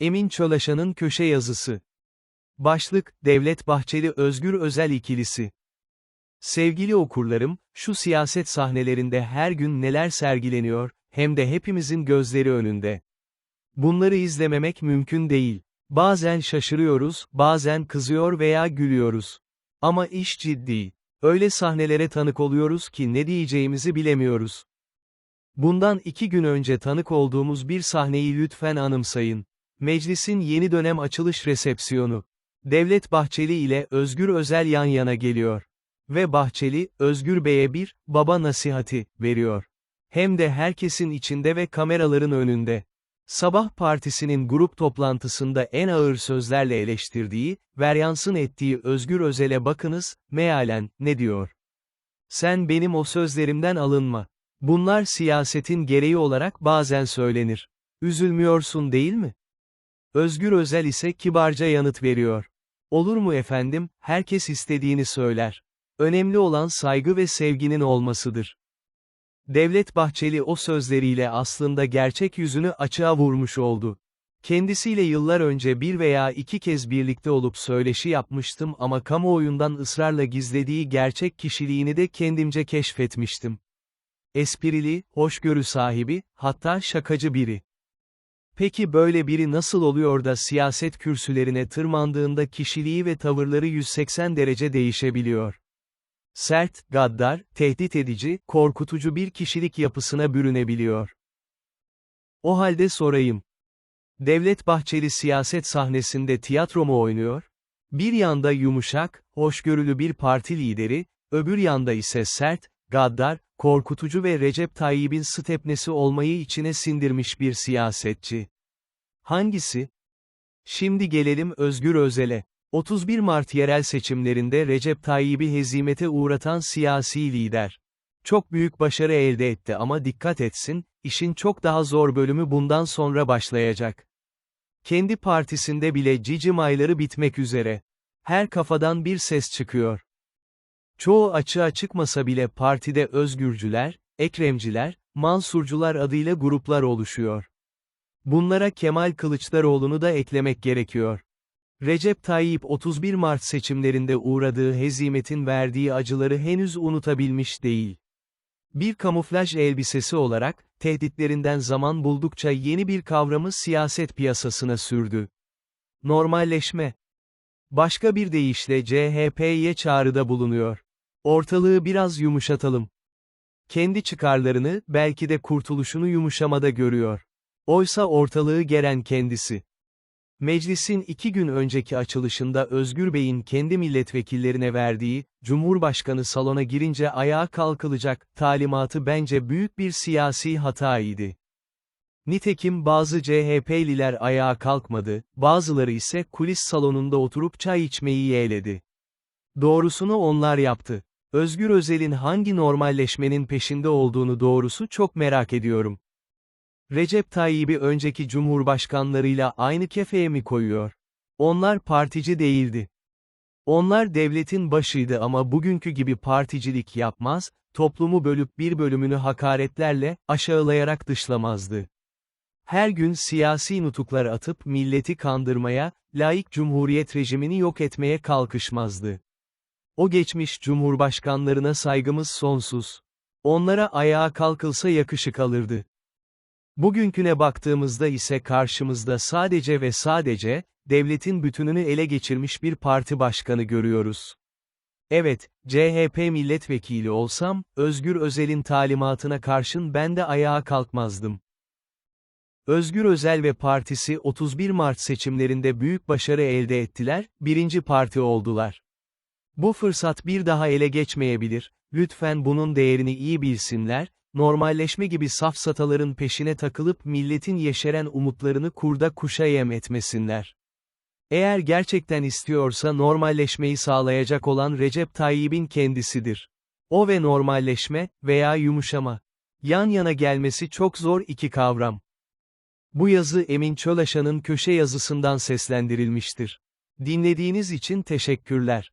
Emin Çolaşan'ın köşe yazısı. Başlık, Devlet Bahçeli Özgür Özel ikilisi. Sevgili okurlarım, şu siyaset sahnelerinde her gün neler sergileniyor, hem de hepimizin gözleri önünde. Bunları izlememek mümkün değil. Bazen şaşırıyoruz, bazen kızıyor veya gülüyoruz. Ama iş ciddi. Öyle sahnelere tanık oluyoruz ki ne diyeceğimizi bilemiyoruz. Bundan iki gün önce tanık olduğumuz bir sahneyi lütfen anımsayın. Meclisin yeni dönem açılış resepsiyonu. Devlet Bahçeli ile Özgür Özel yan yana geliyor. Ve Bahçeli, Özgür Bey'e bir, baba nasihati, veriyor. Hem de herkesin içinde ve kameraların önünde. Sabah Partisi'nin grup toplantısında en ağır sözlerle eleştirdiği, veryansın ettiği Özgür Özel'e bakınız, mealen, ne diyor? Sen benim o sözlerimden alınma. Bunlar siyasetin gereği olarak bazen söylenir. Üzülmüyorsun değil mi? Özgür Özel ise kibarca yanıt veriyor. Olur mu efendim, herkes istediğini söyler. Önemli olan saygı ve sevginin olmasıdır. Devlet Bahçeli o sözleriyle aslında gerçek yüzünü açığa vurmuş oldu. Kendisiyle yıllar önce bir veya iki kez birlikte olup söyleşi yapmıştım ama kamuoyundan ısrarla gizlediği gerçek kişiliğini de kendimce keşfetmiştim. Esprili, hoşgörü sahibi, hatta şakacı biri. Peki böyle biri nasıl oluyor da siyaset kürsülerine tırmandığında kişiliği ve tavırları 180 derece değişebiliyor? Sert, gaddar, tehdit edici, korkutucu bir kişilik yapısına bürünebiliyor. O halde sorayım. Devlet Bahçeli siyaset sahnesinde tiyatro mu oynuyor? Bir yanda yumuşak, hoşgörülü bir parti lideri, öbür yanda ise sert, gaddar, korkutucu ve Recep Tayyip'in stepnesi olmayı içine sindirmiş bir siyasetçi. Hangisi? Şimdi gelelim Özgür Özel'e. 31 Mart yerel seçimlerinde Recep Tayyip'i hezimete uğratan siyasi lider. Çok büyük başarı elde etti ama dikkat etsin, işin çok daha zor bölümü bundan sonra başlayacak. Kendi partisinde bile cici mayları bitmek üzere. Her kafadan bir ses çıkıyor. Çoğu açığa çıkmasa bile partide özgürcüler, ekremciler, mansurcular adıyla gruplar oluşuyor. Bunlara Kemal Kılıçdaroğlu'nu da eklemek gerekiyor. Recep Tayyip 31 Mart seçimlerinde uğradığı hezimetin verdiği acıları henüz unutabilmiş değil. Bir kamuflaj elbisesi olarak, tehditlerinden zaman buldukça yeni bir kavramı siyaset piyasasına sürdü. Normalleşme. Başka bir deyişle CHP'ye çağrıda bulunuyor. Ortalığı biraz yumuşatalım. Kendi çıkarlarını, belki de kurtuluşunu yumuşamada görüyor. Oysa ortalığı geren kendisi. Meclisin iki gün önceki açılışında Özgür Bey'in kendi milletvekillerine verdiği, Cumhurbaşkanı salona girince ayağa kalkılacak, talimatı bence büyük bir siyasi hataydı. Nitekim bazı CHP'liler ayağa kalkmadı, bazıları ise kulis salonunda oturup çay içmeyi yeğledi. Doğrusunu onlar yaptı. Özgür Özel'in hangi normalleşmenin peşinde olduğunu doğrusu çok merak ediyorum. Recep Tayyip'i önceki cumhurbaşkanlarıyla aynı kefeye mi koyuyor? Onlar partici değildi. Onlar devletin başıydı ama bugünkü gibi particilik yapmaz, toplumu bölüp bir bölümünü hakaretlerle, aşağılayarak dışlamazdı. Her gün siyasi nutuklar atıp milleti kandırmaya, laik cumhuriyet rejimini yok etmeye kalkışmazdı. O geçmiş cumhurbaşkanlarına saygımız sonsuz. Onlara ayağa kalkılsa yakışık alırdı. Bugünküne baktığımızda ise karşımızda sadece ve sadece, devletin bütününü ele geçirmiş bir parti başkanı görüyoruz. Evet, CHP milletvekili olsam, Özgür Özel'in talimatına karşın ben de ayağa kalkmazdım. Özgür Özel ve partisi 31 Mart seçimlerinde büyük başarı elde ettiler, birinci parti oldular. Bu fırsat bir daha ele geçmeyebilir, lütfen bunun değerini iyi bilsinler, normalleşme gibi safsataların peşine takılıp milletin yeşeren umutlarını kurda kuşa yem etmesinler. Eğer gerçekten istiyorsa normalleşmeyi sağlayacak olan Recep Tayyip'in kendisidir. O ve normalleşme, veya yumuşama. Yan yana gelmesi çok zor iki kavram. Bu yazı Emin Çölaşan'ın köşe yazısından seslendirilmiştir. Dinlediğiniz için teşekkürler.